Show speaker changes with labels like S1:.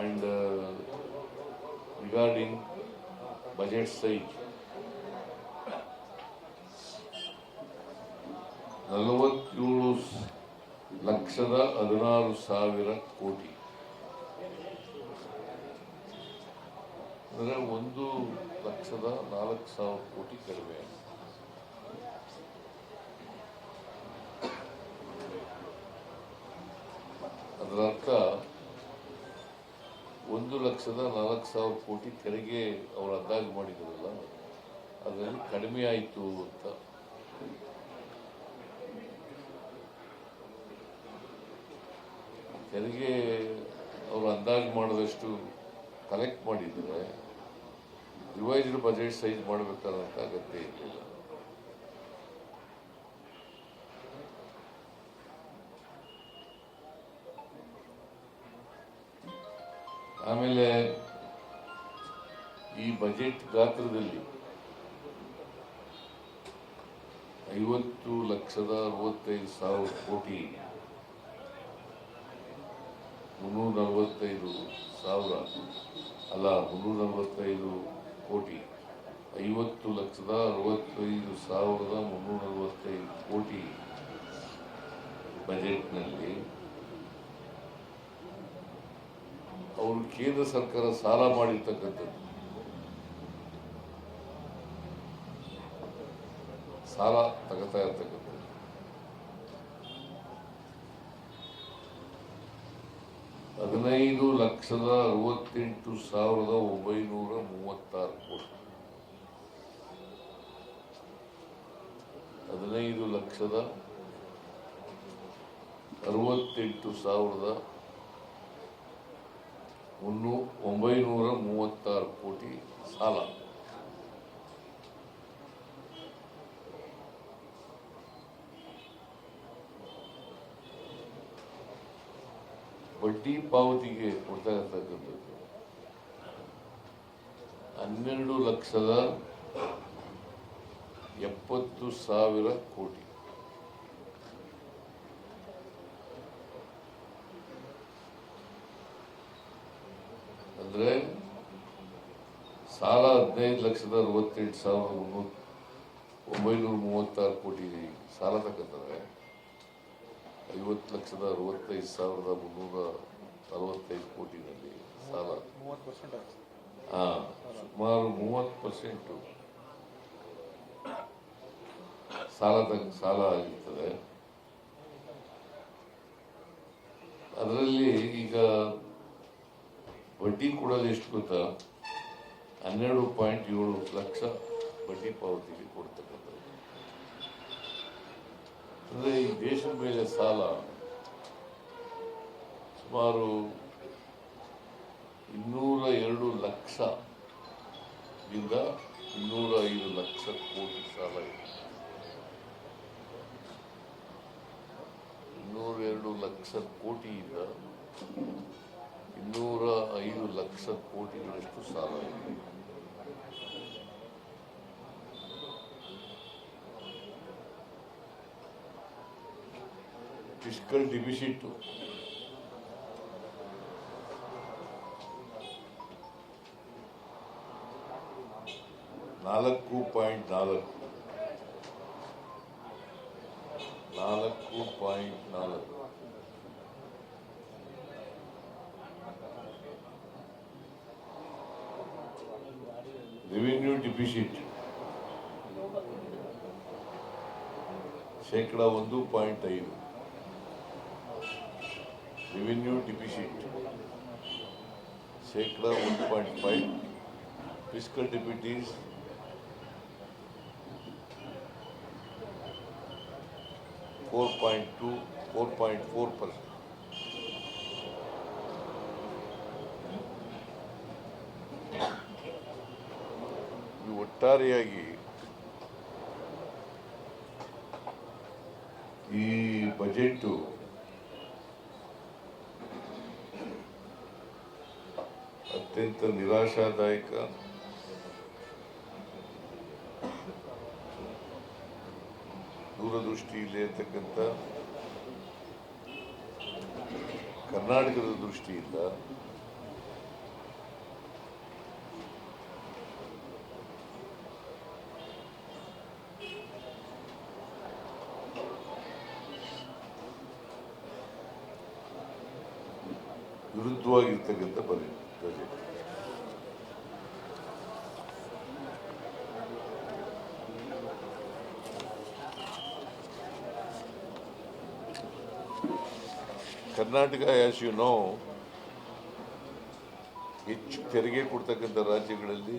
S1: and uh, regarding budget size, ನಲವತ್ತೇಳು ಲಕ್ಷದ ಹದಿನಾರು ಸಾವಿರ ಕೋಟಿ. ಅಂದರೆ ಒಂದು ಲಕ್ಷದ ನಾಲ್ಕು ಸಾವಿರ ಕೋಟಿ ಕಡಿಮೆ. ಅದರ ಅರ್ಥ ಒಂದು ಲಕ್ಷದ ನಾಲ್ಕು ಸಾವಿರ ಕೋಟಿ ತೆರಿಗೆ ಅವರು ಅಂದಾಜು ಮಾಡಿದ್ರಲ್ಲ, ಅದರಲ್ಲಿ ಕಡಿಮೆ ಆಯಿತು ಅಂತ. ತೆರಿಗೆ ಅವರು ಅಂದಾಜು ಮಾಡಿದಷ್ಟು ಕಲೆಕ್ಟ್ ಮಾಡಿದರೆ ರಿವೈಸ್ಡ್ ಬಜೆಟ್ ಸೈಜ್ ಮಾಡಬೇಕಾದಂಥ ಅಗತ್ಯ ಇರಲಿಲ್ಲ. ಆಮೇಲೆ ಈ ಬಜೆಟ್ ಗಾತ್ರದಲ್ಲಿ ಐವತ್ತು ಲಕ್ಷದ ಅರವತ್ತೈದು ಸಾವಿರ ಕೋಟಿ, ಮುನ್ನೂರ ನಲವತ್ತೈದು ಸಾವಿರ ಅಲ್ಲ, ಮುನ್ನೂರ ನಲವತ್ತೈದು ಕೋಟಿ, ಐವತ್ತು ಲಕ್ಷದ ಅರವತ್ತೈದು ಸಾವಿರದ ಮುನ್ನೂರ ನಲವತ್ತೈದು ಕೋಟಿ ಬಜೆಟ್ನಲ್ಲಿ ಅವರು ಕೇಂದ್ರ ಸರ್ಕಾರ ಸಾಲ ಮಾಡಿರ್ತಕ್ಕಂಥದ್ದು. ಸಾಲ ತಗೋತಾ ಇರ್ತಕ್ಕಂಥದ್ದು. ಹದಿನೈದು ಲಕ್ಷದ ಅರವತ್ತೆಂಟು ಸಾವಿರದ ಒಂಬೈನೂರ ಮೂವತ್ತಾರು ಕೋಟಿ. ಹದಿನೈದು ಲಕ್ಷದ ಅರವತ್ತೆಂಟು ಸಾವಿರದ ಮುನ್ನೂ ಒಂಬೈನೂರ ಮೂವತ್ತಾರು ಕೋಟಿ ಸಾಲ. ಬಡ್ಡಿ ಪಾವತಿಗೆ ಕೊಡ್ತಾ ಇರ್ತಕ್ಕಂಥದ್ದು ಹನ್ನೆರಡು ಲಕ್ಷದ ಎಪ್ಪತ್ತು ಸಾವಿರ ಕೋಟಿ. ಅಂದ್ರೆ ಸಾಲ ಹದಿನೈದು ಲಕ್ಷದ ಅರವತ್ತೆಂಟು ಸಾವಿರದ ಮುನ್ನೂರ ಒಂಬೈನೂರ ಮೂವತ್ತಾರು ಕೋಟಿ ಸಾಲ ತಗೋತಾರೆ ಐವತ್ತು ಲಕ್ಷದ ಅರವತ್ತೈದು ಸಾವಿರದ ಮುನ್ನೂರ ಅರವತ್ತೈದು ಕೋಟಿನಲ್ಲಿ ಸಾಲ. ಹಾಂ, ಸುಮಾರು ಮೂವತ್ತು ಪರ್ಸೆಂಟು ಸಾಲ ತಗ ಸಾಲ ಆಗಿರ್ತದೆ. ಅದರಲ್ಲಿ ಬಡ್ಡಿ ಕೊಡೋದು ಎಷ್ಟು ಗೊತ್ತಾ? ಹನ್ನೆರಡು ಪಾಯಿಂಟ್ ಏಳು ಲಕ್ಷ ಬಡ್ಡಿ ಪಾವತಿಗೆ ಕೊಡ್ತಕ್ಕಂಥದ್ದು. ಅಂದರೆ ಈ ದೇಶದ ಮೇಲೆ ಸಾಲ ಸುಮಾರು ಇನ್ನೂರ ಎರಡು ಲಕ್ಷ ಇಂದ ಇನ್ನೂರ ಐದು ಲಕ್ಷ ಕೋಟಿ ಸಾಲ ಇದೆ. ಇನ್ನೂರ ಎರಡು ಲಕ್ಷ ಕೋಟಿಯಿಂದ ಇನ್ನೂರ ಐದು ಲಕ್ಷ ಕೋಟಿಗಳಷ್ಟು ಸಾಲ ಫಿಸ್ಕಲ್ ಡಿಫಿಸಿಟ್ ನಾಲ್ಕು ಪಾಯಿಂಟ್ ನಾಲ್ಕು. ನಾಲ್ಕು ಪಾಯಿಂಟ್ ನಾಲ್ಕು. ರೆವಿನ್ಯೂ ಡಿಫಿಸಿಟ್ ಶೇಕಡ ಒಂದು ಪಾಯಿಂಟ್ ಐದು. ರೆವಿನ್ಯೂ ಡಿಫಿಸಿಟ್ ಶೇಕಡ ಒಂದು point five. Fiscal deficits four point two four point four percent ಈ ಒಟ್ಟಾರೆಯಾಗಿ ಈ ಬಜೆಟ್ ಅತ್ಯಂತ ನಿರಾಶಾದಾಯಕ. ದೂರದೃಷ್ಟಿಯಲ್ಲಿ ಇರ್ತಕ್ಕಂಥ ಕರ್ನಾಟಕದ ದೃಷ್ಟಿಯಿಂದ ವಿರುದ್ಧವಾಗಿರ್ತಕ್ಕಂಥ budget budget Karnataka as you know ಹೆಚ್ಚು ತೆರಿಗೆ ಕೊಡ್ತಕ್ಕಂಥ ರಾಜ್ಯಗಳಲ್ಲಿ